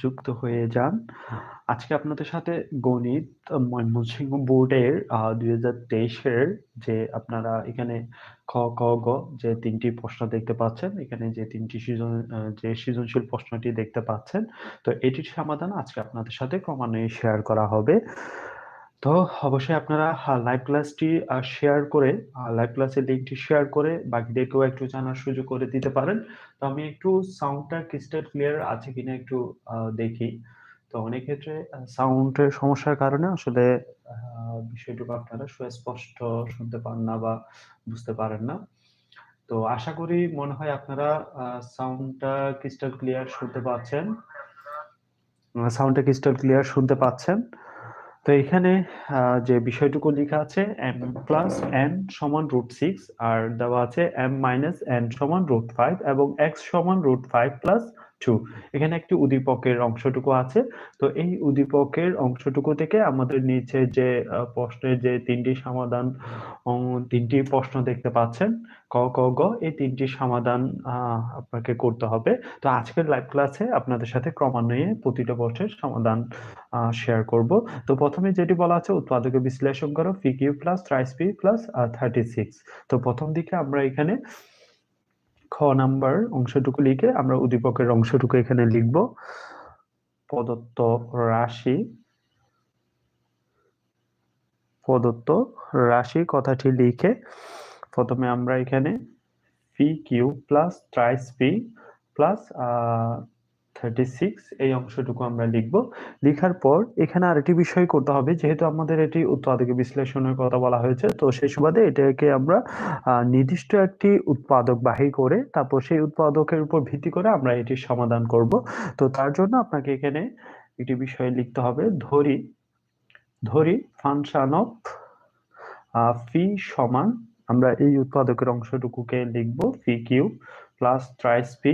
যুক্ত হয়ে যান। আজকে আপনাদের সাথে গণিত ময়মনসিংহ বোর্ডের আ ২০২৩ এর যে আপনারা এখানে খ, খ গ যে তিনটি প্রশ্ন দেখতে পাচ্ছেন, এখানে যে তিনটি সৃজন যে সৃজনশীল প্রশ্নটি দেখতে পাচ্ছেন, তো এটির সমাধান আজকে আপনাদের সাথে ক্রমান্বয়ে শেয়ার করা হবে। তো অবশ্যই আপনারা লাইভ ক্লাসটি শেয়ার করে লাইভ ক্লাসের লিঙ্কটি শেয়ার করে বাকিদেরকেও একটু জানার সুযোগ করে দিতে পারেন। তো আমি একটু সাউন্ডটা ক্রিস্টাল ক্লিয়ার আছে কিনা একটু দেখি। তো অনেক ক্ষেত্রে সাউন্ডের সমস্যার কারণে আসলে বিষয়টুকু আপনারা সুস্পষ্ট শুনতে পান না বা বুঝতে পারেন না। তো আশা করি মনে হয় আপনারা সাউন্ডটা ক্রিস্টাল ক্লিয়ার শুনতে পাচ্ছেন। সাউন্ডটা ক্রিস্টাল ক্লিয়ার শুনতে পাচ্ছেন। তো এখানে যে বিষয়টুকু লেখা আছে এম প্লাস এন সমান রুট সিক্স আর দেওয়া আছে এম মাইনাস এন সমান রুট ফাইভ এবং এক্স সমান রুট ফাইভ প্লাস 2 এখানে একটি উদ্দীপকের অংশটুকু আছে। তো এই উদ্দীপকের অংশটুকু থেকে আমাদের নিচে যে প্রশ্নের যে তিনটি সমাধান তিনটি প্রশ্ন দেখতে পাচ্ছেন ক, ক, গ এই তিনটি সমাধান আপনাকে করতে হবে। তো আজকের লাইভ ক্লাসে আপনাদের সাথে ক্রমান্বয়ে প্রতিটা প্রশ্নের সমাধান শেয়ার করব। তো প্রথমে যেটি বলা আছে উৎপাদকে বিশ্লেষণ করো PQ plus thrice P plus thirty six তো প্রথম দিকে আমরা এখানে খ নাম্বার অংশটুকু লিখে আমরা উদ্দীপকের অংশটুকু এখানে লিখব। প্রদত্ত রাশি প্রদত্ত রাশি কথাটি লিখে প্রথমে আমরা এখানে P Q plus thrice P plus uh 36 এই অংশটুকু আমরা লিখব। লিখার পর এখানে আরেকটি বিষয় করতে হবে, যেহেতু আমাদের এটি উৎপাদকে বিশ্লেষণের কথা বলা হয়েছে, তো সেই সুবাদে এটাকে আমরা নির্দিষ্ট একটি উৎপাদক বাহির করে, তারপর সেই উৎপাদকের উপর ভিত্তি করে আমরা এটির সমাধান করব। তো তার জন্য আপনাকে এখানে একটি বিষয় লিখতে হবে, ধরি ধরি ফাংশন অফ ফি সমান, আমরা এই উৎপাদকের অংশটুকুকে লিখব PQ plus thrice P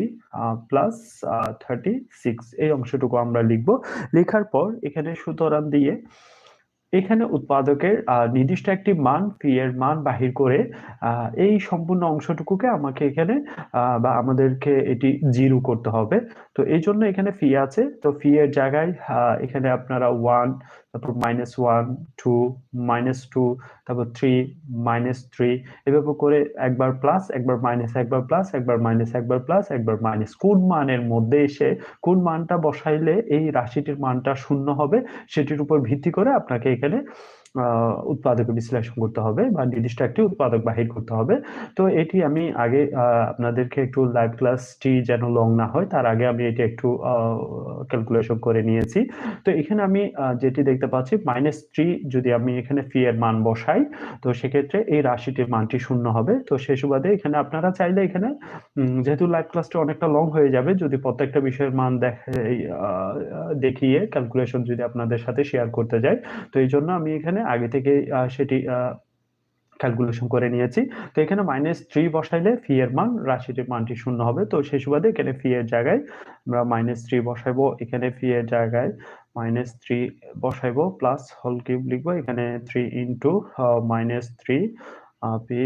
uh plus uh 36 এই অংশটুকু আমরা লিখব। লেখার পর এখানে সুতরাং দিয়ে এখানে উৎপাদকের নির্দিষ্ট একটি মান পি এর মান বাহির করে এই সম্পূর্ণ অংশটুকুকে আমাকে এখানে বা আমাদেরকে এটি জিরো করতে হবে। তো এই জন্য এখানে ফি আছে। তো ফি এর জায়গায় এখানে আপনারা 1 তারপর -1, 2, -2 তারপর 3, -3 এভাবে করে একবার প্লাস, একবার মাইনাস, একবার প্লাস, একবার মাইনাস, একবার প্লাস, একবার মাইনাস কোন মানের মধ্যে এসে কোন মানটা বসাইলে এই রাশিটির মানটা শূন্য হবে সেটির উপর ভিত্তি করে আপনাকে এখানে উৎপাদকে বিশ্লেষণ করতে হবে বা নির্দিষ্ট একটি উৎপাদক বাহির করতে হবে। তো এটি আমি আগে আপনাদেরকে একটু লাইভ ক্লাসটি যেন লং না হয়, তার আগে আমি এটি একটু ক্যালকুলেশন করে নিয়েছি। তো এখানে আমি যেটি দেখতে পাচ্ছি -3 যদি আমি এখানে ফি এর মান বসাই, তো সেক্ষেত্রে এই রাশিটির মানটি শূন্য হবে। তো সেই সুবাদে এখানে আপনারা চাইলে এখানে যেহেতু লাইভ ক্লাসটা অনেকটা লং হয়ে যাবে, যদি প্রত্যেকটা বিষয়ের মান দেখাই আ দেখিয়ে ক্যালকুলেশন যদি আপনাদের সাথে শেয়ার করতে যাই। তো এই জন্য আমি এখানে আগে থেকে সেটি ক্যালকুলেশন করে নিয়েছি। তো এখানে -3 বসাইলে ফি এর মান, রাশিটির মানটি শূন্য হবে। তো সেই সুবাদে এখানে ফি এর জায়গায় আমরা -3 বসাইবো। এখানে ফি এর জায়গায় -3 বসাইবো প্লাস হল কিউব লিখব এখানে 3 into -3 uh P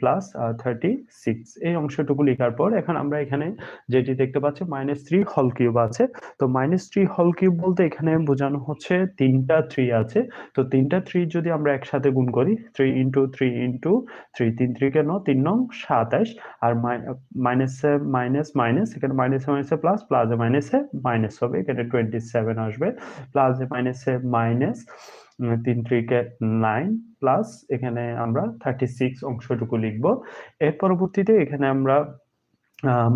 plus uh 36 এই অংশটুকু লিখার পর এখন আমরা এখানে যেটি দেখতে পাচ্ছি -3 হোল কিউব আছে। তো -3 হোল কিউব বলতে এখানে বোঝানো হচ্ছে ৩ টা 3 আছে। তো ৩ টা 3 যদি আমরা একসাথে গুণ করি 3 ইনটু 3 ইনটু 3 ৩ 3 নং ৩ নং ২৭ আর মাই মাইনাসে মাইনাস, মাইনাস এখানে মাইনাসে মাইনাসে প্লাস, প্লাসে মাইনাসে মাইনাস হবে। এখানে 27 আসবে। প্লাসে মাইনাসে মাইনাস ৩ 3 9 প্লাস এখানে আমরা 36 অংশটুকু লিখব। এর পরবর্তীতে এখানে আমরা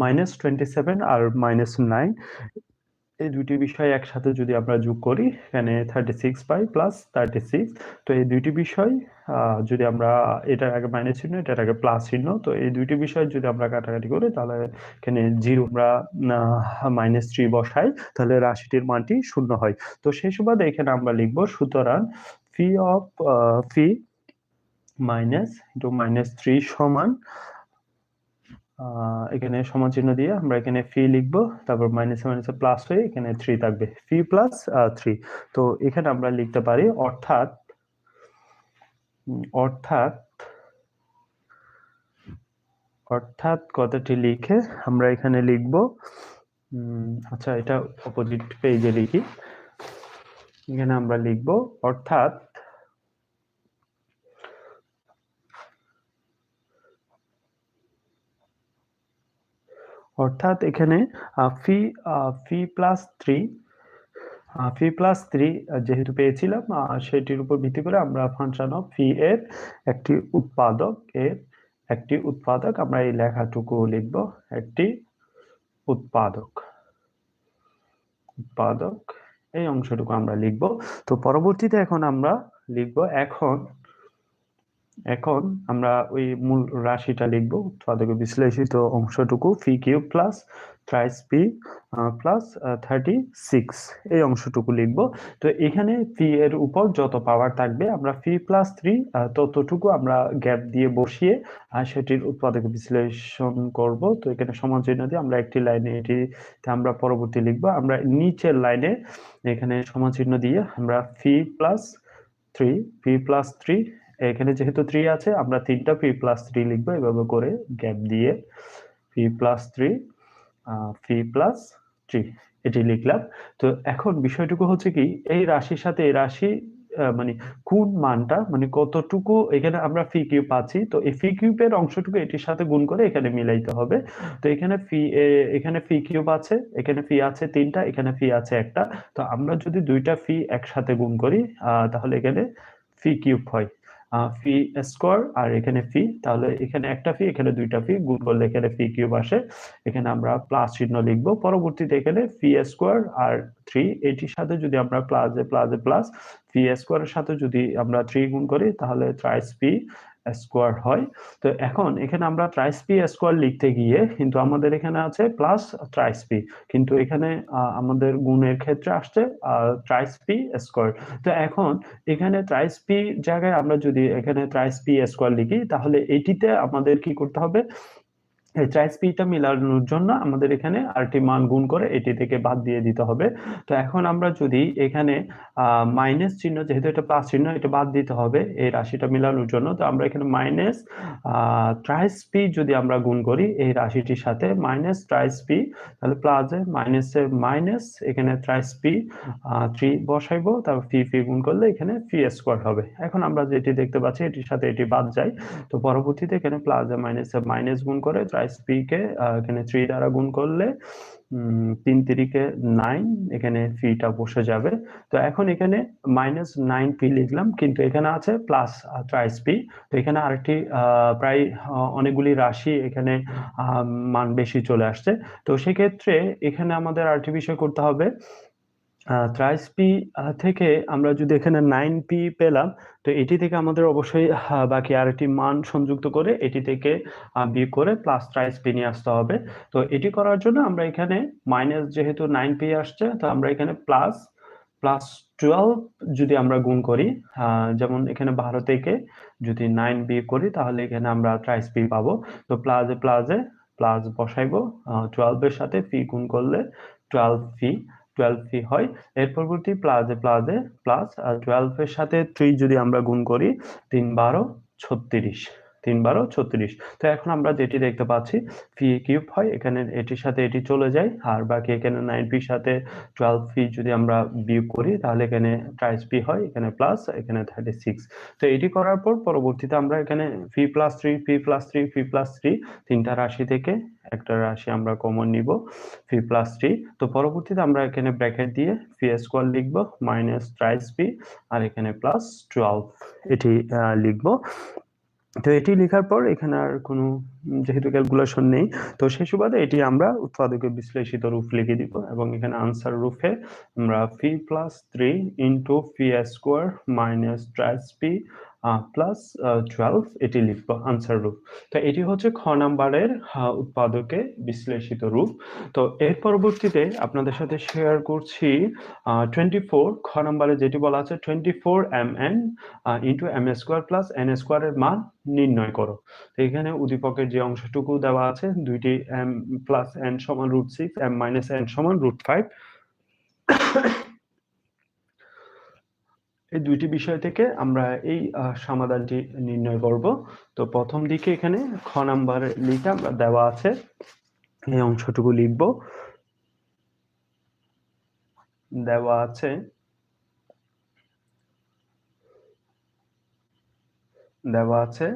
মাইনাস টোয়েন্টি সেভেন আর -9 এই ২ টি বিষয় একসাথে যদি আমরা যোগ করি, এখানে 36 পাই প্লাস 36 তো এই দুইটি বিষয় যদি আমরা এটার আগে মাইনাস চিহ্ন, এটার আগে প্লাস চিহ্ন, তো এই দুইটি বিষয় যদি আমরা কাটাকাটি করি, তাহলে এখানে জিরো আমরা, আ -3 বসাই, তাহলে রাশিটির মানটি শূন্য হয়। তো সেই সুবাদে এখানে আমরা লিখব, সুতরাং P of P minus into minus three সমান এখানে সমান চিহ্ন দিয়ে আমরা এখানে ফি লিখব। তারপর মাইনাসে মাইনাসে প্লাস হয়ে এখানে থ্রি থাকবে। ফি প্লাস 3 তো এখানে আমরা লিখতে পারি, অর্থাৎ অর্থাৎ অর্থাৎ কথাটি লিখে আমরা এখানে লিখব আচ্ছা এটা অপোজিট পেজে লিখি এখানে আমরা লিখব, অর্থাৎ অর্থাৎ এখানে P P plus three P plus three যেহেতু পেয়েছিলাম সেটির উপর ভিত্তি করে আমরা ফাংশন অফ ফি এর একটি উৎপাদক, এর একটি উৎপাদক আমরা এই লেখাটুকু লিখব, একটি উৎপাদক উৎপাদক, এই অংশটুকু আমরা লিখব। তো পরবর্তীতে এখন আমরা লিখব এখন এখন আমরা ওই মূল রাশিটা লিখব, উৎপাদক বিশ্লেষিত অংশটুকু P Q plus thrice P plus thirty six এই অংশটুকু লিখব। তো এখানে ফি এর উপর যত পাওয়ার থাকবে, আমরা ফি প্লাস থ্রি ততটুকু আমরা গ্যাপ দিয়ে বসিয়ে সেটির উৎপাদক বিশ্লেষণ করব। তো এখানে সমান চিহ্ন দিয়ে আমরা একটি লাইনে এটিতে আমরা পরবর্তী লিখব। আমরা নিচের লাইনে এখানে সমান চিহ্ন দিয়ে আমরা P plus three P plus three এখানে যেহেতু থ্রি আছে, আমরা তিনটা ফি প্লাস থ্রি লিখব এভাবে করে গ্যাপ দিয়ে P plus three P plus three এটি লিখলাম। তো এখন বিষয়টুকু হচ্ছে কি, এই রাশির সাথে এই রাশি মানে কোন মানটা মানে কতটুকু এখানে আমরা ফি কিউব পাচ্ছি, তো এই ফি কিউবের অংশটুকু এটির সাথে গুণ করে এখানে মিলাইতে হবে। তো এখানে ফি এখানে ফি কিউব আছে, এখানে ফি আছে তিনটা, এখানে ফি আছে একটা। তো আমরা যদি দুইটা ফি একসাথে গুণ করি তাহলে এখানে ফি কিউব হয়। ফি স্কোয়ার আর এখানে ফি তাহলে এখানে একটা ফি এখানে দুইটা ফি গুণ করলে এখানে ফি কিউব আসে। এখানে আমরা প্লাস চিহ্ন লিখব। পরবর্তীতে এখানে ফি স্কোয়ার আর থ্রি এটির সাথে যদি আমরা প্লাসে প্লাসে প্লাস ফি স্কোয়ারের সাথে যদি আমরা থ্রি গুণ করি, তাহলে থ্রাইস পি স্কোয়ার হয়। তো এখন এখানে আমরা ট্রাইস পি স্কোয়ার লিখতে গিয়ে কিন্তু আমাদের এখানে আছে প্লাস ট্রাইস পি কিন্তু এখানে আমাদের গুণের ক্ষেত্রে আসছে ট্রাইস পি স্কোয়ার তো এখন এখানে ট্রাইস পি জায়গায় আমরা যদি এখানে ট্রাইস পি স্কোয়ার লিখি, তাহলে এটিতে আমাদের কি করতে হবে? এই ট্রাইস পিটা মেলানোর জন্য আমাদের এখানে আরটি মান গুণ করে এটি থেকে বাদ দিয়ে দিতে হবে। তো এখন আমরা যদি এখানে মাইনাস চিহ্ন, যেহেতু এটা প্লাস চিহ্ন, এটা বাদ দিতে হবে এই রাশিটা মেলানোর জন্য। তো আমরা এখানে মাইনাস ট্রাইস পি যদি আমরা গুণ করি এই রাশিটির সাথে মাইনাস ট্রাইস পি তাহলে প্লাসে মাইনাসে মাইনাস এখানে ট্রাইস পি থ্রি বসাইবো, তারপর ফি ফি গুণ করলে এখানে ফি স্কোয়ার হবে। এখন আমরা যেটি দেখতে পাচ্ছি, এটির সাথে এটি বাদ যায়। তো পরবর্তীতে এখানে প্লাসে মাইনাসে মাইনাস গুণ করে ট্রাইস পি কে এখানে থ্রি দ্বারা গুণ করলে তিন তিরিকে নাইন এখানে ফিটা বসে যাবে। তো এখন এখানে মাইনাস নাইন পি লিখলাম, কিন্তু এখানে আছে প্লাস ট্রাইস পি তো এখানে আরেকটি প্রায় অনেকগুলি রাশি এখানে মান বেশি চলে আসছে। তো সেক্ষেত্রে এখানে আমাদের আরেকটি বিষয় করতে হবে থ্রাইস পি থেকে আমরা যদি এখানে নাইন পি পেলাম, তো এটি থেকে আমাদের অবশ্যই বাকি আরেকটি মান সংযুক্ত করে এটি থেকে বি করে প্লাস ট্রাইস পি নিয়ে আসতে হবে। তো এটি করার জন্য আমরা এখানে মাইনাস যেহেতু নাইন পি আসছে, তো আমরা এখানে প্লাস প্লাস টুয়েলভ যদি আমরা গুণ করি যেমন এখানে বারো থেকে যদি নাইন বিয়োগ করি, তাহলে এখানে আমরা ট্রাইস পি পাবো। তো প্লাসে প্লাসে প্লাস বসাইবো টুয়েলভের সাথে ফি গুণ করলে টুয়েলভ ফি টুয়েলভ ফি হয়। এর পরবর্তী প্লাজে প্লাজে প্লাস আর টুয়েলভ এর সাথে থ্রি যদি আমরা গুণ করি, তিন বারো, ছত্রিশ। তিন বারো ছত্রিশ। তো এখন আমরা যেটি দেখতে পাচ্ছি ফি কিউব হয়, এখানে এটির সাথে এটি চলে যায়, আর বাকি এখানে নাইন পির সাথে টুয়েলভ ফি যদি আমরা বিয়োগ করি, তাহলে এখানে ট্রাইস পি হয়, এখানে প্লাস এখানে থার্টি সিক্স তো এটি করার পর পরবর্তীতে আমরা এখানে P plus three P plus three P plus three তিনটা রাশি থেকে একটা রাশি আমরা কমন নিব ফি প্লাস থ্রি তো পরবর্তীতে আমরা এখানে ব্র্যাকেট দিয়ে ফি স্কোয়ার লিখব মাইনাস ট্রাইস পি আর এখানে প্লাস টুয়েলভ এটি লিখব। তো এটি লেখার পর এখানে আর কোনো যেহেতু ক্যালকুলেশন নেই, তো সেই সুবাদে এটি আমরা উৎপাদকের বিশ্লেষিত রূপ লিখে দিব এবং এখানে আনসার রূপে আমরা P plus three into P square minus thrice P plus twelve এটি লিখব আনসার রূপ। তো এটি হচ্ছে খ নাম্বারের উৎপাদকে বিশ্লেষিত রূপ। তো এর পরবর্তীতে আপনাদের সাথে শেয়ার করছি টোয়েন্টি ফোর খ নাম্বারে যেটি বলা আছে twenty four M N into M square plus N স্কোয়ারের মান নির্ণয় করো। এখানে উদ্দীপকের যে অংশটুকু দেওয়া আছে, দুইটি এম প্লাস এন সমান root six M minus N সমান রুট ফাইভ এই দুইটি বিষয় থেকে আমরা এই সমাধানটি নির্ণয় করব। তো প্রথম দিকে এখানে খ নাম্বার লিখে আমরা দেওয়া আছে। এই অংশটুকু লিখব। দেওয়া আছে। দেওয়া আছে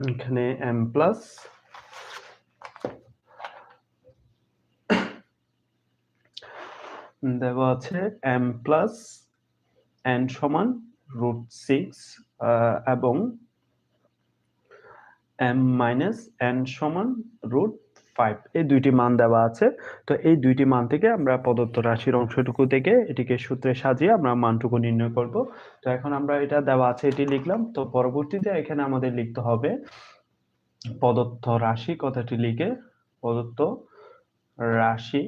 এখানে এম প্লাস দেওয়া আছে এম প্লাস এন সমান রুট সিক্স এবং এম মাইনাস এন সমান রুট ফাইভ এই দুইটি মান দেওয়া আছে। তো এই দুইটি মান থেকে আমরা প্রদত্ত রাশির অংশটুকু থেকে এটিকে সূত্রে সাজিয়ে আমরা মানটুকু নির্ণয় করব। তো এখন আমরা এটা দেওয়া আছে, এটি লিখলাম। তো পরবর্তীতে এখানে আমাদের লিখতে হবে প্রদত্ত রাশি কথাটি লিখে প্রদত্ত রাশি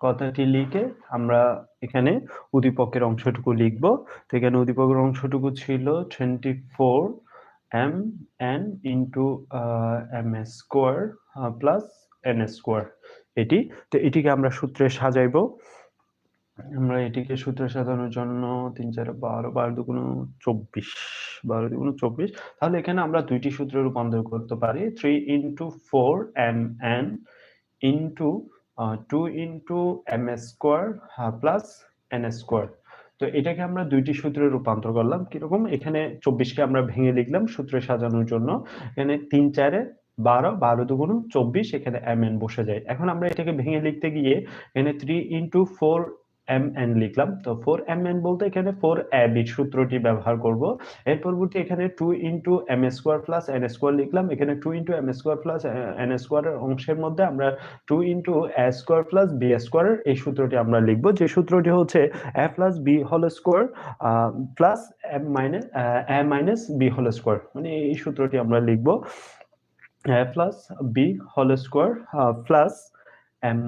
কথাটি লিখে আমরা এখানে উদ্দীপকের অংশটুকু লিখব। তো এখানে উদ্দীপকের অংশটুকু ছিল twenty four M N into M square plus N square এটি। তো এটিকে আমরা সূত্রে সাজাইব। আমরা এটিকে সূত্রে সাজানোর জন্য তিন চার বারো বারো দুগুণ চব্বিশ, বারো দুগুণ চব্বিশ। তাহলে এখানে আমরা দুইটি সূত্রে রূপান্তর করতে পারি। Three into four M N into two into M square plus N square তো এটাকে আমরা দুইটি সূত্রে রূপান্তর করলাম, কীরকম? এখানে চব্বিশকে আমরা ভেঙে লিখলাম সূত্রে সাজানোর জন্য। এখানে তিন চারে বারো বারো দুগুণ চব্বিশ, এখানে এম এন বসে যায়। এখন আমরা এটাকে ভেঙে লিখতে গিয়ে এখানে three into four M N লিখলাম। তো ফোর এম এন বলতে এখানে ফোর বি সূত্রটি ব্যবহার করব। এর পরবর্তী এখানে two into M square plus N square লিখলাম। এখানে two into M square plus N স্কোয়ারের অংশের মধ্যে আমরা two into A square plus B স্কোয়ারের এই সূত্রটি আমরা লিখব। যে সূত্রটি হচ্ছে A plus B whole square plus M minus A minus B whole square মানে এই সূত্রটি আমরা লিখব। A plus B whole square plus M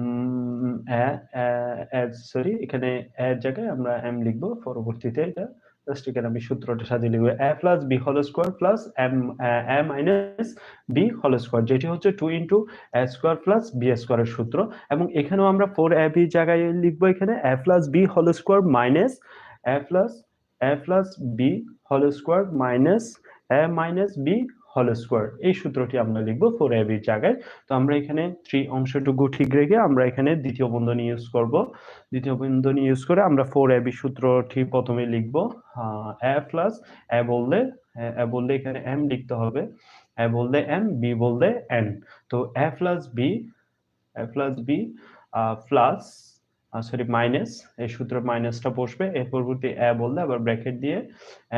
sorry এখানে এর জায়গায় আমরা এম লিখব, পরবর্তীতে এটা জাস্ট এখানে আমি সূত্রটা সাজিয়ে লিখব A plus B whole square plus M A minus B whole square যেটি হচ্ছে two into A square plus B স্কোয়ারের সূত্র, এবং এখানেও আমরা ফোর এ বি জায়গায় লিখব এখানে A plus B whole square minus A plus A plus B whole square minus A minus B whole square এই সূত্রটি আমরা লিখব ফোর এ বির জায়গায়। তো আমরা এখানে থ্রি অংশটুকু ঠিক রেখে আমরা এখানে দ্বিতীয় বন্ধনী ইউজ করব। দ্বিতীয় বন্ধনী ইউজ করে আমরা ফোর এ বি সূত্রটি প্রথমে লিখব। এ প্লাস এ বললে এ বললে এখানে এম লিখতে হবে। এ বললে এম বি বললে এন তো A plus B A plus B plus sorry minus এই সূত্র মাইনাসটা বসবে। এর পরবর্তী এ বললে আবার ব্র্যাকেট দিয়ে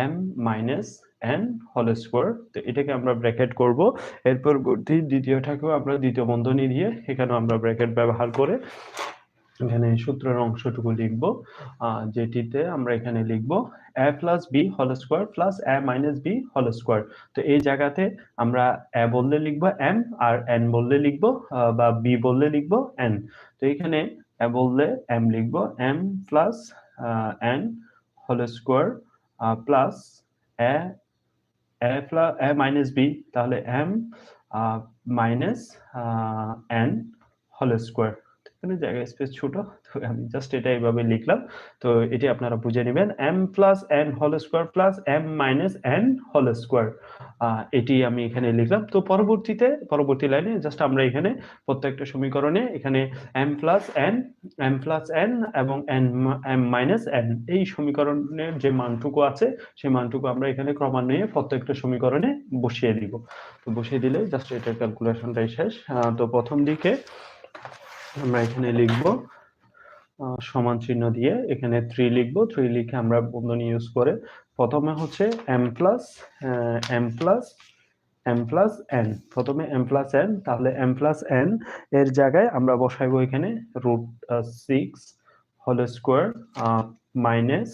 M minus N whole square তো এটাকে আমরা ব্র্যাকেট করব। এরপর দ্বিতীয়টাকেও আমরা দ্বিতীয় বন্ধনী দিয়ে এখানেও আমরা ব্র্যাকেট ব্যবহার করে এখানে সূত্রের অংশটুকু লিখব। যেটিতে আমরা এখানে লিখব A plus B whole square plus A minus B whole square তো এই জায়গাতে আমরা এ বললে লিখব এম আর এন বললে লিখব বা বি বললে লিখব এন তো এখানে এ বললে এম লিখব M plus N whole square plus A A plus A minus B তাহলে M minus N whole square এখানে জায়গা স্পেস ছোট, তো আমি জাস্ট এটা এইভাবে লিখলাম। তো এটি আপনারা বুঝে নেবেন M plus N whole square plus M minus N whole square এটি আমি এখানে লিখলাম। তো পরবর্তীতে, পরবর্তী লাইনে জাস্ট আমরা এখানে প্রত্যেকটা সমীকরণে এখানে M plus N M plus N এবং এন এম মাইনাস এন এই সমীকরণের যে মানটুকু আছে সেই মানটুকু আমরা এখানে ক্রমান্বয়ে প্রত্যেকটা সমীকরণে বসিয়ে দিব। তো বসিয়ে দিলে জাস্ট এটার ক্যালকুলেশনটাই শেষ। তো প্রথম দিকে আমরা এখানে লিখব সমান চিহ্ন দিয়ে এখানে থ্রি লিখব। থ্রি লিখে আমরা বন্ধনী ইউজ করে প্রথমে হচ্ছে M plus M plus M plus N প্রথমে এম প্লাস এন তাহলে এম প্লাস এন এর জায়গায় আমরা বসাইবো এখানে root six whole square minus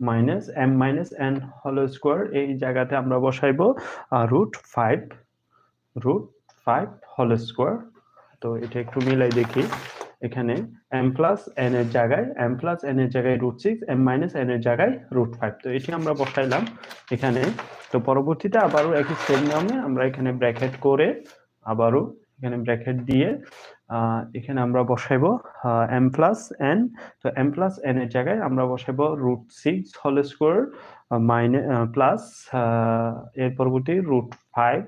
minus M minus N whole square এই জায়গাতে আমরা বসাইবো root five root five whole square তো এটা একটু মিলাই দেখি। এখানে এম প্লাস এন এর জায়গায় এম প্লাস এন এর জায়গায় root six M minus N এর জায়গায় রুট ফাইভ তো এটি আমরা বসাইলাম এখানে। তো পরবর্তীতে আবারও একই সেম নামে আমরা এখানে ব্র্যাকেট করে আবারও এখানে ব্র্যাকেট দিয়ে এখানে আমরা বসাইবো এম প্লাস এন তো এম প্লাস এন এর জায়গায় আমরা বসাইবো root six whole square minus plus এর পরবর্তী রুট ফাইভ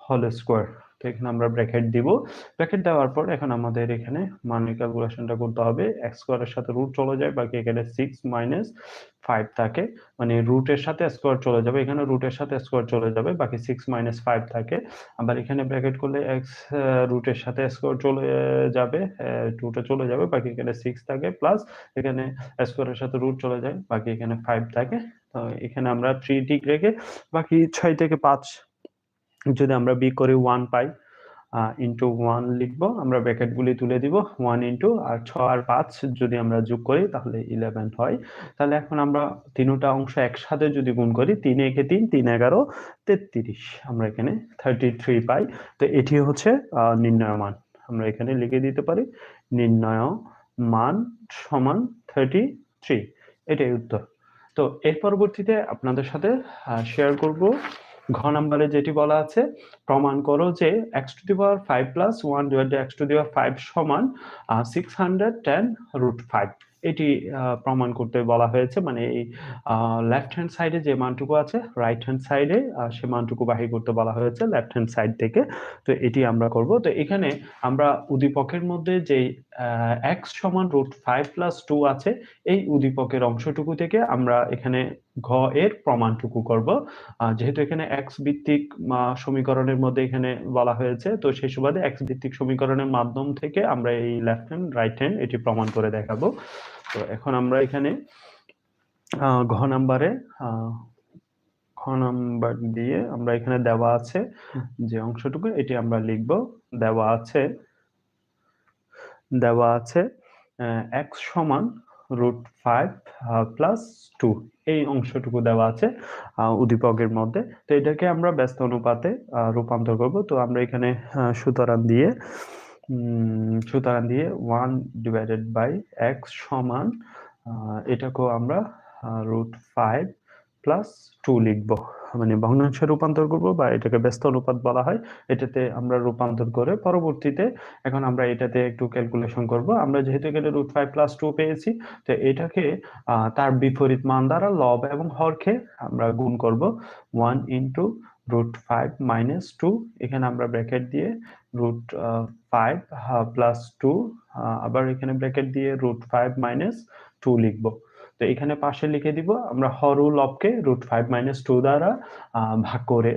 হোল স্কোয়ার এখানে আমরা ব্র্যাকেট দিব। ব্র্যাকেট দেওয়ার পর এখন আমাদের এখানে মানের ক্যালকুলেশনটা করতে হবে। এক্স স্কোয়ারের সাথে রুট চলে যায়, বাকি এখানে সিক্স মাইনাস ফাইভ থাকে। মানে রুটের সাথে স্কোয়ার চলে যাবে, এখানে রুটের সাথে স্কোয়ার চলে যাবে, বাকি সিক্স মাইনাস ফাইভ থাকে। আবার এখানে ব্র্যাকেট করলে এক্স রুটের সাথে স্কোয়ার চলে যাবে টুটা চলে যাবে, বাকি এখানে সিক্স থাকে প্লাস এখানে স্কোয়ারের সাথে রুট চলে যায়, বাকি এখানে ফাইভ থাকে। তো এখানে আমরা থ্রি ঠিক রেখে বাকি ছয় থেকে পাঁচ যদি আমরা বি করি ওয়ান পাই ইন্টু ওয়ান লিখব, আমরা ব্র্যাকেটগুলি তুলে দিব ওয়ান ইন্টু আর ছ আর পাঁচ যদি আমরা যোগ করি, তাহলে ইলেভেন হয়। তাহলে এখন আমরা তিনটা অংশ একসাথে যদি গুণ করি, তিন একে তিন তিন এগারো, তেত্রিশ। আমরা এখানে থার্টি থ্রি পাই। তো এটি হচ্ছে নির্ণয় মান। আমরা এখানে লিখে দিতে পারি, নির্ণয় মান সমান থার্টি থ্রি এটাই উত্তর। তো এর পরবর্তীতে আপনাদের সাথে শেয়ার করব। ঘ নাম্বারে যেটি বলা আছে, প্রমাণ করো যে x to the power five plus one divide x to the power five সমান six hundred ten root five এটি প্রমাণ করতে বলা হয়েছে মানে এই লেফট হ্যান্ড সাইডে যে মানটুকু আছে রাইট হ্যান্ড সাইডে সে মানটুকু বাহির করতে বলা হয়েছে লেফট হ্যান্ড সাইড থেকে। তো এটি আমরা করব। তো এখানে আমরা উদ্দীপকের মধ্যে যে এক্স সমান রুট ফাইভ প্লাস টু আছে, এই উদ্দীপকের অংশটুকু থেকে আমরা এখানে ঘ এর প্রমাণটুকু করব। যেহেতু এখানে এক্স ভিত্তিক সমীকরণের মধ্যে এখানে বলা হয়েছে, তো সেই সুবাদে এক্স ভিত্তিক সমীকরণের মাধ্যম থেকে আমরা এই লেফট হ্যান্ড রাইট হ্যান্ড এটি প্রমাণ করে দেখাবো। তো এখন আমরা এখানে ঘ নাম্বারে খ নাম্বার দিয়ে আমরা এখানে দেওয়া আছে যে অংশটুকু, এটি আমরা লিখব, দেওয়া আছে দেওয়া আছে এক্স সমান রুট ফাইভ প্লাস টু এই অংশটুকু দেওয়া আছে উদ্দীপকের মধ্যে। তো এটাকে আমরা ব্যস্ত অনুপাতে রূপান্তর করব। তো আমরা এখানে সুতরাং দিয়ে সুতরাং দিয়ে ওয়ান ডিভাইডেড বাই এক্স সমান এটাকেও আমরা রুট ফাইভ প্লাস টু লিখব। মানে ভগ্নাংশে রূপান্তর করব বা এটাকে ব্যস্ত অনুপাত বলা হয়, এটাতে আমরা রূপান্তর করে পরবর্তীতে এখন আমরা এটাতে একটু ক্যালকুলেশন করব। আমরা যেহেতু এখানে রুট ফাইভ প্লাস টু পেয়েছি, তো এটাকে তার বিপরীত মান দ্বারা লব এবং হরকে আমরা গুণ করব। One into root five minus two এখানে আমরা ব্র্যাকেট দিয়ে রুট ফাইভ প্লাস টু আবার এখানে ব্র্যাকেট দিয়ে রুট ফাইভ মাইনাস টু লিখব। তো এখানে পাশে লিখে দিব, আমরা হর লবকে রুট ফাইভ মাইনাস টু দ্বারা ভাগ করে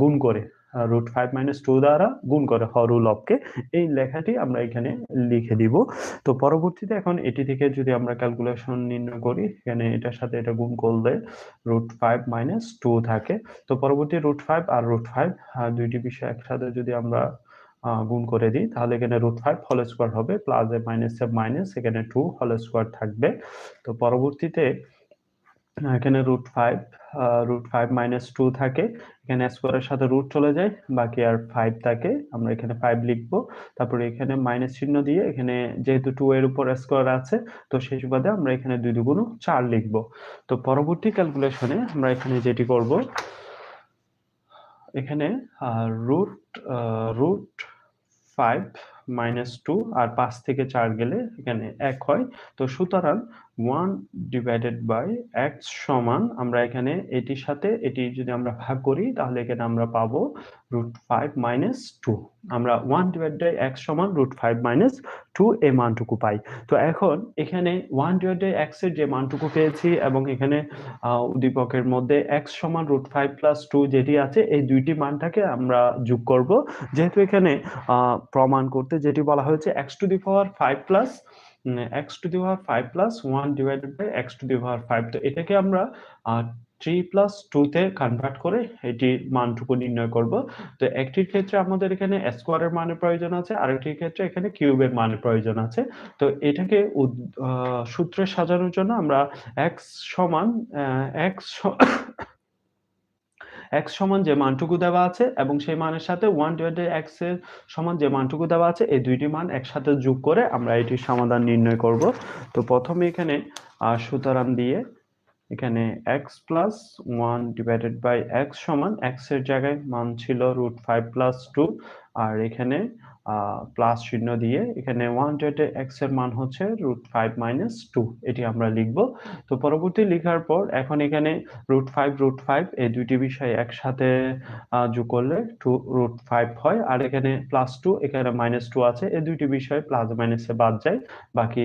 গুণ করে রুট ফাইভ মাইনাস টু দ্বারা গুণ করে হর লবকে এই লেখাটি আমরা এখানে লিখে দিব। তো পরবর্তীতে এখন এটি থেকে যদি আমরা ক্যালকুলেশন নির্ণয় করি, এখানে এটার সাথে এটা গুণ করলে রুট ফাইভ মাইনাস টু থাকে। তো পরবর্তী রুট ফাইভ আর রুট ফাইভ দুইটি বিষয় একসাথে যদি আমরা গুণ করে দিই, তাহলে এখানে রুট ফাইভ হল স্কোয়ার হবে plus a minus a minus এখানে টু হল স্কোয়ার থাকবে। তো পরবর্তীতে এখানে root five root five minus two থাকে, এখানে স্কোয়ারের সাথে রুট চলে যায়, বাকি আর ফাইভ থাকে, আমরা এখানে ফাইভ লিখব। তারপরে এখানে মাইনাস চিহ্ন দিয়ে এখানে যেহেতু টু এর উপর স্কোয়ার আছে, তো সেই সুবাদে আমরা এখানে দুই দুগুণ চার লিখব। তো পরবর্তী ক্যালকুলেশনে আমরা এখানে যেটি করব, এখানে root root five minus two আর পাঁচ থেকে চার গেলে এখানে এক হয়। তো সুতরাং ওয়ান ডিভাইডেড বাই এক্স সমান আমরা এখানে এটির সাথে এটি যদি আমরা ভাগ করি, তাহলে এখানে আমরা পাবো রুট ফাইভ মাইনাস টু আমরা ওয়ান ডিভাইড বাই এক্স সমান রুট ফাইভ মাইনাস টু এই মানটুকু পাই। তো এখন এখানে ওয়ান ডিভাইড বাই এক্সের যে মানটুকু পেয়েছি এবং এখানে উদ্দীপকের মধ্যে এক্স সমান রুট ফাইভ প্লাস টু যেটি আছে, এই দুইটি মানটাকে আমরা যোগ করব। যেহেতু এখানে প্রমাণ করতে যেটি বলা হয়েছে x to the power five plus x to the power five plus one divided by x to the power five তো এটাকে আমরা থ্রি প্লাস টুতে কনভার্ট করে এটি মানটুকু নির্ণয় করব। তো একটির ক্ষেত্রে আমাদের এখানে স্কোয়ারের মানের প্রয়োজন আছে, আরেকটির ক্ষেত্রে এখানে কিউবের মানের প্রয়োজন আছে। তো এটাকে সূত্রে সাজানোর জন্য আমরা এক্স সমান এক্স এক্স সমান যে মানটুকু দেওয়া আছে এবং সেই মানের সাথে ওয়ান ডিভাইডেড এক্সের সমান যে মানটুকু দেওয়া আছে, এই দুইটি মান একসাথে যোগ করে আমরা এটির সমাধান নির্ণয় করব। তো প্রথমে এখানে সুতরাং দিয়ে এখানে x plus one divided by x সমান এক্সের জায়গায় মান ছিল রুট ফাইভ প্লাস টু আর এখানে প্লাস চিহ্ন দিয়ে এখানে ওয়ান ডেটে এক্সের মান হচ্ছে রুট ফাইভ মাইনাস টু এটি আমরা লিখব। তো পরবর্তী লেখার পর এখন এখানে রুট ফাইভ রুট ফাইভ এই দুইটি বিষয় একসাথে যোগ করলে টু রুট ফাইভ হয়। আর এখানে প্লাস টু এখানে মাইনাস টু আছে। এই দুইটি বিষয় প্লাস মাইনাসে বাদ যায়। বাকি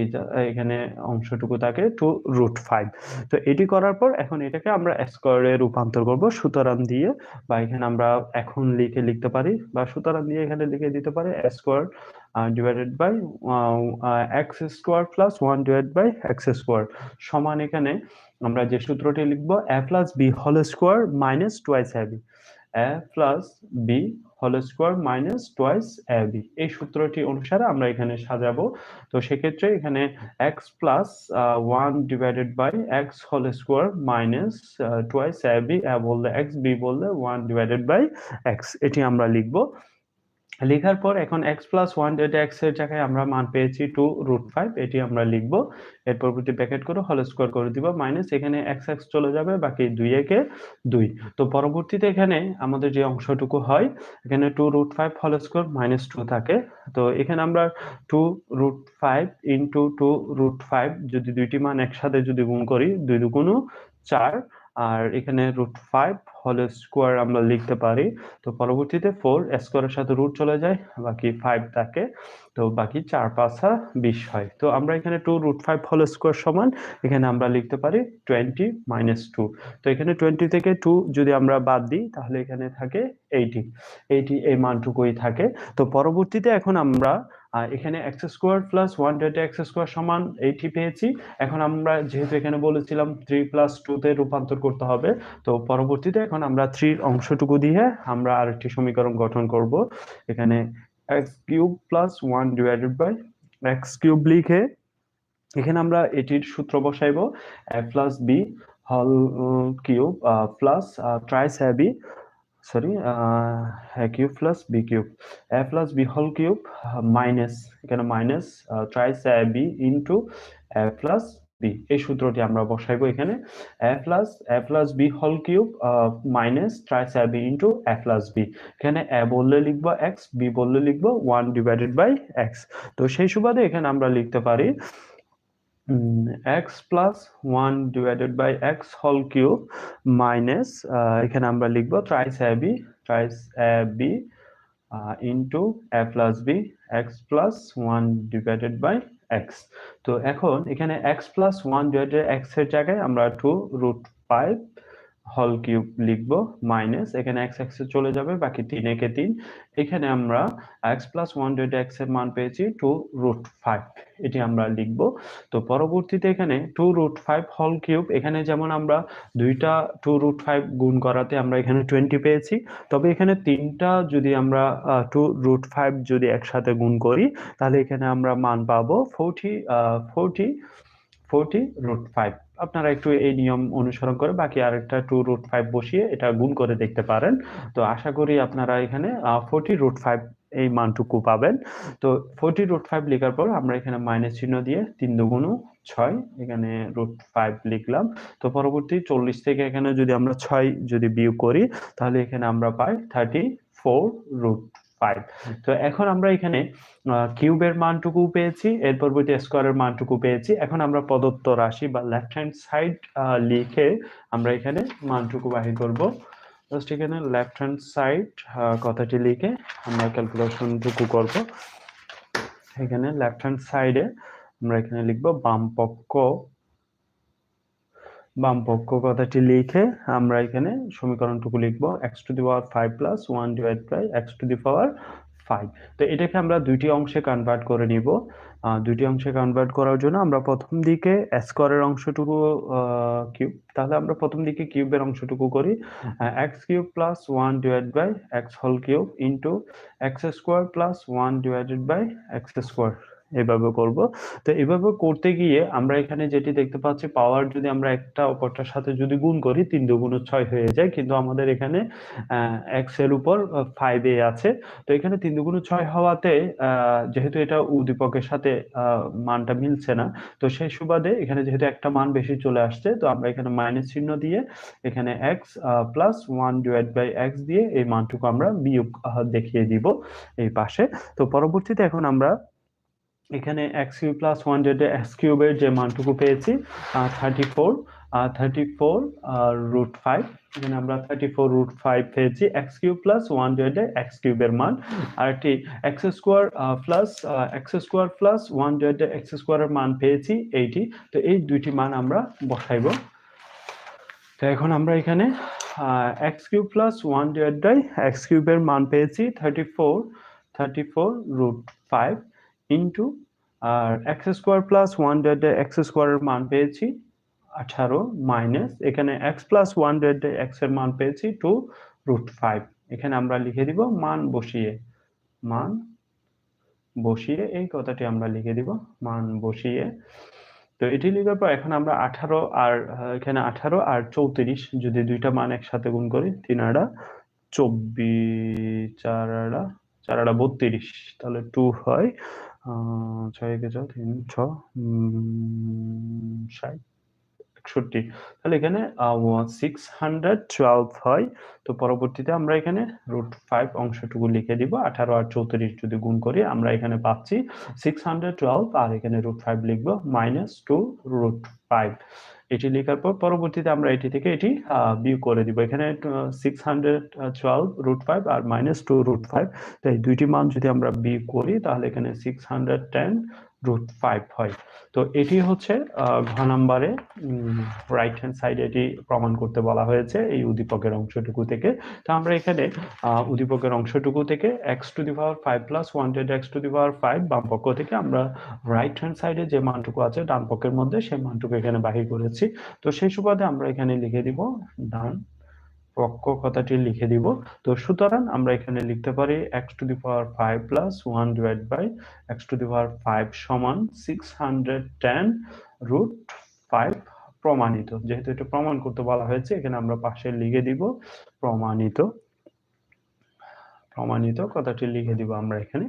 এখানে অংশটুকু থাকে টু রুট ফাইভ তো এটি করার পর এখন এটাকে আমরা স্কোয়ারে রূপান্তর করব। সুতরাং দিয়ে বা এখানে আমরা এখন লিখে লিখতে পারি বা সুতরাং দিয়ে এখানে লিখে দিতে পারি square divided by x square plus one divide by x square সমান এখানে আমরা যে সূত্রটি লিখব a plus b whole square minus twice a b a plus b whole square minus b এই সূত্রটি অনুসারে আমরা এখানে সাজাবো। তো সেক্ষেত্রে এখানে x plus one divided by x whole square minus twice a b a বললে এক্স বি বললে ওয়ান ডিভাইডেড বাই এক্স এটি আমরা লিখব। লেখার পর এখন এক্স প্লাস ওয়ান ডেটা এক্সের জায়গায় আমরা মান পেয়েছি টু রুট ফাইভ এটি আমরা লিখব। এর পরবর্তী প্যাকেট করে হল স্কোয়ার করে দিব মাইনাস এখানে এক্স এক্স চলে যাবে, বাকি দুই একে দুই। তো পরবর্তীতে এখানে আমাদের যে অংশটুকু হয়, এখানে two root five whole square minus two থাকে। তো এখানে আমরা two root five into two root five যদি দুইটি মান একসাথে যদি গুণ করি, দুই দুগুণও চার, আর এখানে রুট ফাইভ হল স্কোয়ার আমরা লিখতে পারি। তো পরবর্তীতে ফোর স্কোয়ারের সাথে রুট চলে যায়, বাকি ফাইভ থাকে। তো বাকি চার, পাঁচা বিশ হয়। তো আমরা এখানে two root five whole square সমান, এখানে আমরা লিখতে পারি টোয়েন্টি মাইনাস টু তো এখানে টোয়েন্টি থেকে টু যদি আমরা বাদ দিই, তাহলে এখানে থাকে এইটি এইটি এই মানটুকুই থাকে। তো পরবর্তীতে এখন আমরা আহ, এখানে এক্স স্কোয়ার প্লাস ওয়ান ডেটা এক্স স্কোয়ার সমান এইটি পেয়েছি। এখন আমরা যেহেতু এখানে বলেছিলাম থ্রি প্লাস টুতে রূপান্তর করতে হবে তো পরবর্তীতে এখন আমরা থ্রির অংশটুকু দিয়ে আমরা আরেকটি সমীকরণ গঠন করব। এখানে x cube plus one divided by x cube লিখে এখানে আমরা এটির সূত্র বসাইবো a plus b whole cube plus thrice a b sorry cube plus b cube a plus b whole cube minus এখানে minus thrice a b into a plus b এই সূত্রটি আমরা বসাইবো এখানে। A plus a plus b whole cube minus thrice a b into a plus b এখানে a বললে লিখব x b বললে লিখব ওয়ান ডিভাইডেড বাই এক্স তো সেই সুবাদে এখানে আমরা লিখতে পারি x plus one divided by x whole cube minus এখানে আমরা লিখব thrice a b thrice a b into a plus b x plus one divided by x তো এখন এখানে এক্স প্লাস ওয়ান ডিভাইডেড এক্সের জায়গায় আমরা two root five whole cube লিখব মাইনাস এখানে এক্স এক্স চলে যাবে, বাকি তিন একে তিন। এখানে আমরা এক্স প্লাস ওয়ান ডিভাইড এক্সের মান পেয়েছি টু রুট ফাইভ এটি আমরা লিখব। তো পরবর্তীতে এখানে two root five whole cube এখানে যেমন আমরা দুইটা টু রুট ফাইভ গুণ করাতে আমরা এখানে টোয়েন্টি পেয়েছি, তবে এখানে তিনটা যদি আমরা টু রুট ফাইভ যদি একসাথে গুণ করি, তাহলে এখানে আমরা মান পাবো forty forty forty root five আপনারা একটু এই নিয়ম অনুসরণ করে বাকি আরেকটা টু রুট ফাইভ বসিয়ে এটা গুণ করে দেখতে পারেন। তো আশা করি আপনারা এখানে ফোরটি রুট ফাইভ এই মানটুকু পাবেন। তো ফোরটি রুট ফাইভ লেখার পর আমরা এখানে মাইনাস চিহ্ন দিয়ে তিন দুগুণ ছয় এখানে রুট ফাইভ লিখলাম। তো পরবর্তী চল্লিশ থেকে এখানে যদি আমরা ছয় যদি বিয়োগ করি, তাহলে এখানে আমরা পাই থার্টি ফোর রুট ফাইভ তো এখন আমরা এখানে কিউবের মানটুকু পেয়েছি, এর পরবর্তী স্কোয়ারের মানটুকু পেয়েছি। এখন আমরা প্রদত্ত রাশি বা লেফট হ্যান্ড সাইড লিখে আমরা এখানে মানটুকু বাহির করব। জাস্ট এখানে লেফট হ্যান্ড সাইড কথাটি লিখে আমরা ক্যালকুলেশনটুকু করব। এখানে লেফট হ্যান্ড সাইডে আমরা এখানে লিখব বাম পক্ষ বাম পক্ষ কথাটি লিখে আমরা এখানে সমীকরণটুকু লিখব x to the power five plus one divide by x to the power five তো এটাকে আমরা দুইটি অংশে কনভার্ট করে নিব। দুইটি অংশে কনভার্ট করার জন্য আমরা প্রথম দিকে স্কোয়ারের অংশটুকু কিউব তাহলে আমরা প্রথম দিকে কিউবের অংশটুকু করি। X cube plus one divide by x whole cube into x square plus one divided by x square এভাবে করব। তো এভাবে করতে গিয়ে আমরা এখানে যেটি দেখতে পাচ্ছি পাওয়ার যদি আমরা একটা অপরটার সাথে যদি গুণ করি, তিন দুগুণ ছয় হয়ে যায়। কিন্তু আমাদের এখানে এক্সের উপর ফাইভ এ আছে। তো এখানে তিন দুগুণ ছয় হওয়াতে যেহেতু এটা উদ্দীপকের সাথে মানটা মিলছে না, তো সেই সুবাদে এখানে যেহেতু একটা মান বেশি চলে আসছে, তো আমরা এখানে মাইনাস চিহ্ন দিয়ে এখানে x plus one divide by x দিয়ে এই মানটুকু আমরা বিয়োগ দেখিয়ে দিব এই পাশে। তো পরবর্তীতে এখন আমরা এখানে x cube plus one divide x কিউবের যে মানটুকু পেয়েছি thirty four thirty four root five এখানে আমরা থার্টি ফোর রুট ফাইভ পেয়েছি x cube plus one divide x কিউবের মান। আর একটি x square plus x square plus one divide x স্কোয়ারের মান পেয়েছি এইটি তো এই দুইটি মান আমরা বসাইব। তো এখন আমরা এখানে x cube plus one divide by x কিউবের মান পেয়েছি thirty four thirty four root five into, আর x square plus one divide x স্কোয়ারের মান পেয়েছি আঠারো মাইনাস, এখানে এক্স প্লাস ওয়ান ডিভাইড এক্সের মান পেয়েছি টু রুট ফাইভ। এখানে আমরা লিখে দিব মান বসিয়ে মান বসিয়ে, এই কথাটি আমরা লিখে দিব মান বসিয়ে। তো এটি লিখার পর এখন আমরা আঠারো আর, এখানে আঠারো আর চৌত্রিশ, যদি দুইটা মান একসাথে গুণ করি, তিন আড়া চব্বিশ, চার আড়া চার আড়া বত্রিশ, তাহলে টু হয় ছয় একে ছয় তিন ছ ষাট একষট্টি তাহলে এখানে সিক্স হান্ড্রেড টুয়েলভ হয় তো পরবর্তীতে আমরা এখানে রুট ফাইভ অংশটুকু লিখে দিব। আঠারো আর চৌত্রিশ যদি গুণ করি, আমরা এখানে পাচ্ছি সিক্স হান্ড্রেড টুয়েলভ আর এখানে রুট ফাইভ লিখব মাইনাস টু রুট ফাইভ এটি লেখার পর পরবর্তীতে আমরা এটি থেকে এটি বিউ করে দিব। এখানে six hundred twelve root five আর মাইনাস টু রুট ফাইভ তাই দুইটি মান যদি আমরা বিয়োগ করি, তাহলে এখানে six hundred ten root five হয়। তো এটি হচ্ছে ঘ নাম্বারে রাইট হ্যান্ড সাইডে এটি প্রমাণ করতে বলা হয়েছে এই উদ্দীপকের অংশটুকু থেকে। তো আমরা এখানে উদ্দীপকের অংশটুকু থেকে x to the power five plus one divided x to the power five বাম পক্ষ থেকে আমরা রাইট হ্যান্ড সাইডে যে মানটুকু আছে ডান পক্ষের মধ্যে, সেই মানটুকু এখানে বাহির করেছি। তো সেই সুবাদে আমরা এখানে লিখে দিব ডান পক্ষ কথাটি লিখে দিব। তো সুতরাং আমরা এখানে লিখতে পারি x to the power five plus one divide by x to the power five সমান six hundred ten root five প্রমাণিত। যেহেতু এটা প্রমাণ করতে বলা হয়েছে, এখানে আমরা পাশে লিখে দিব প্রমাণিত। প্রমাণিত কথাটি লিখে দিব আমরা এখানে।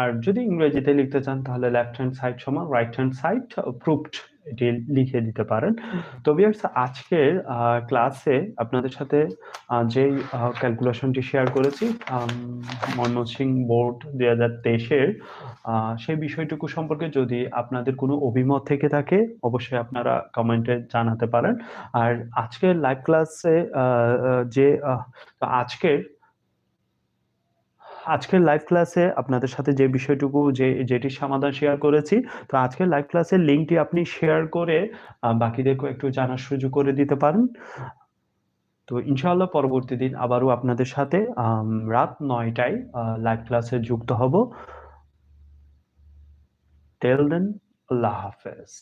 আর যদি ইংরেজিতে লিখতে চান তাহলে লেফট হ্যান্ড সাইড সমান রাইট হ্যান্ড সাইড প্রুভড এটি লিখে দিতে পারেন। তো ভিউয়ার্স আজকের ক্লাসে আপনাদের সাথে যেই ক্যালকুলেশনটি শেয়ার করেছি ময়মনসিং বোর্ড দুই হাজার তেইশের সেই বিষয়টুকু সম্পর্কে যদি আপনাদের কোনো অভিমত থেকে থাকে, অবশ্যই আপনারা কমেন্টে জানাতে পারেন। আর আজকের লাইভ ক্লাসে যে আজকের আজকের লাইভ ক্লাসে আপনাদের সাথে যে বিষয়টুকু, যে, যেটি সমাধান শেয়ার করেছি, তো আজকের লাইভ ক্লাসের লিঙ্কটি আপনি শেয়ার করে বাকিদেরকেও একটু জানার সুযোগ করে দিতে পারেন। তো ইনশাআল্লাহ পরবর্তী দিন আবারও আপনাদের সাথে রাত নয়টায় লাইভ ক্লাসে যুক্ত হব। টেল দেন আল্লাহ হাফেজ।